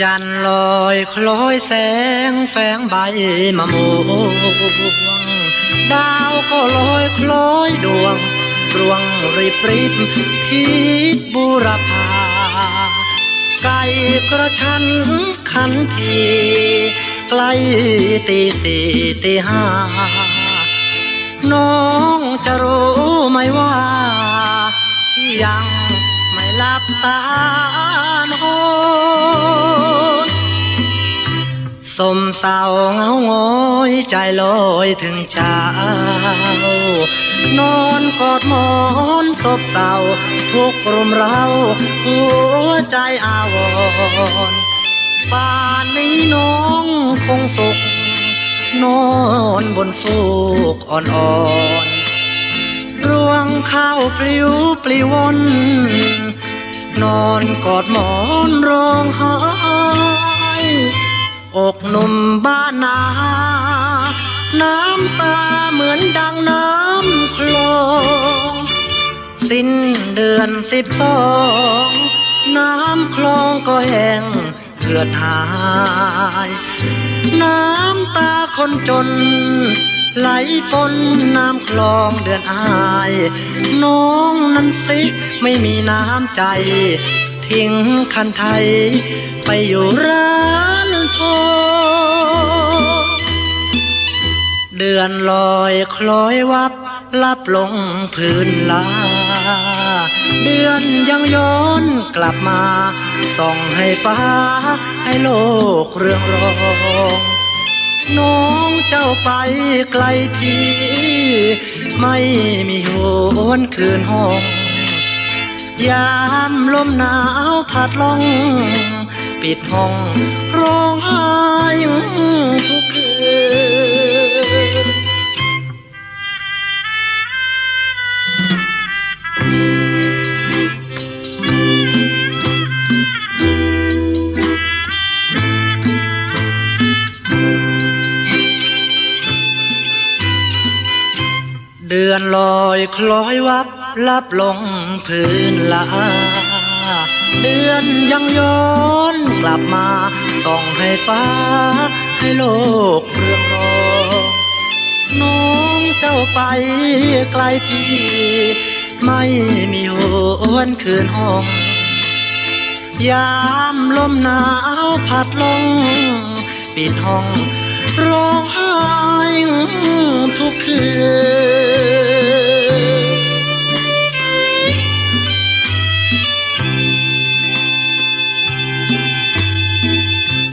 จันลอยคล้อยแสงแฝงใบมะม่วงดาวก็ลอยคล้อยดวงรวงริบริบทิศบุรพาไก่กระชันขันทีใกล้ตีสี่ตีห้าน้องจะรู้ไหมว่าที่ยัง หลับตานอนสมเศร้าเงาหงอยใจลอยถึงเช้านอนกอดหมอนศพเศร้าทุกข์รุมเร้าหัวใจอาวรณ์ป่านนี้น้องคงสุข นอนบนฟูกอ่อนๆรวงข้าวปลิวปลิววน นอนกอดหมอนร้องไห้อกหนุ่มบ้านนา น้ำตาเหมือนดังน้ำคลองสิ้นเดือนสิบสองน้ำคลองก็แห้งเลือดหาย น้ำตาคนจน ไหลปนน้ำคลองเดือนอาย น้องนั้นสิไม่มีน้ำใจ ทิ้งคันไทย ไปอยู่ร้านทองเดือนลอยคล้อยวับลับลงพื้นลา เดือนยังย้อนกลับมา ส่องให้ฟ้าให้โลกเรื่องรอ น้องเจ้าไปไกลทีไม่มีหวนคืนห้อง ยามลมหนาวพัดลง ปิดห้องร้องไห้ทุกคืน เดือนลอยคล้อยวับลับลงพื้นลา เดือนยังย้อนกลับมาส่องให้ฟ้า ให้โลกเรื่องรอ น้องเจ้าไปไกลพี่ ไม่มีหวนคืนห้อง ยามลมหนาวพัดลง ปิดห้องร้องไห้